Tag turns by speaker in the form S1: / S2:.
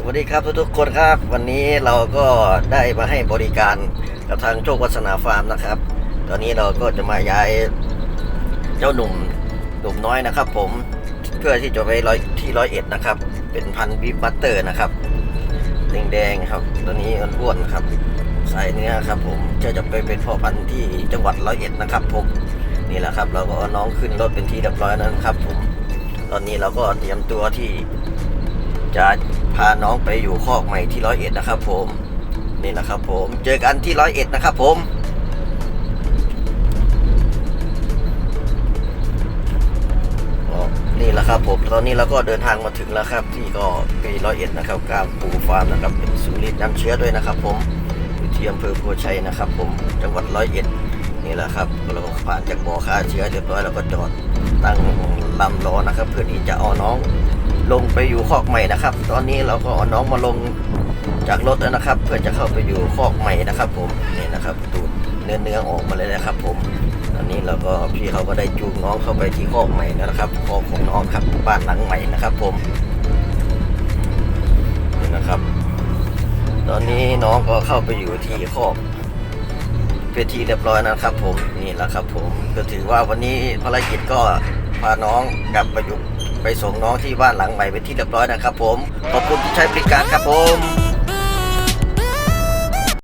S1: สวัสดีครับทุกๆคนครับ วันนี้เราก็ได้มาให้บริการกับทางโชควัฒนาฟาร์มนะครับ ตอนนี้เราก็จะมาย้ายเจ้าหนุ่มหนุ่มน้อยนะครับ ผมเพื่อที่จะไปร้อยที่ร้อยเอ็ดนะครับ เป็นพันธุ์บีบัตเตอร์นะครับแดงๆครับ ตัวนี้อ้วนๆครับสายเนื้อครับ ผมจะจะไปเป็นพ่อพันธุ์ที่จังหวัดร้อยเอ็ดนะครับ ผมนี่แหละครับ เราก็น้องขึ้นรถเป็นที่เรียบร้อยแล้วนะครับ ผม ตอนนี้เราก็เตรียมตัวที่จะ พาน้องไปอยู่คอกใหม่ที่ร้อยเอ็ดนะครับ ผมนี่นะครับผมเจอกันที่ร้อยเอ็ดนะครับ ผมนี่แหละครับผมตอนนี้เราก็เดินทางมาถึงแล้วครับ ที่ก็ปีร้อยเอ็ดนะครับกลางปูฟาร์มนะครับเป็นศูรีดน้ำเชื้อด้วยนะครับ ผมอยู่ที่อำเภอโพชัยนะครับ ผมจังหวัดร้อยเอ็ดนี่แหละครับเราก็ผ่านจากบ่อฆ่าเชื้อเรียบร้อยแล้วก็จอดตั้งลำรอนะครับ เพื่อที่จะเอาน้อง ลงไปอยู่คอกใหม่นะครับ ตอนนี้เราก็น้องมาลงจากรถแล้วนะครับ เพื่อจะเข้าไปอยู่คอกใหม่นะครับ ผมนี่นะครับดูดเนื้อเนื้อออกมาเลยนะครับ ผมตอนนี้เราก็พี่เขาก็ได้จูงน้องเข้าไปที่คอกใหม่แล้วนะครับคอกของน้องครับบ้านหลังใหม่นะครับ ผมนี่นะครับ ตอนนี้น้องก็เข้าไปอยู่ที่คอกเป็นที่เรียบร้อยนะครับ ผมนี่แหละครับ ผมก็ถือว่าวันนี้ภารกิจก็ พาน้องกลับไปอยู่ไปส่งน้องที่บ้านหลังใหม่เป็นที่เรียบร้อยนะครับผม ขอบคุณที่ใช้บริการครับผม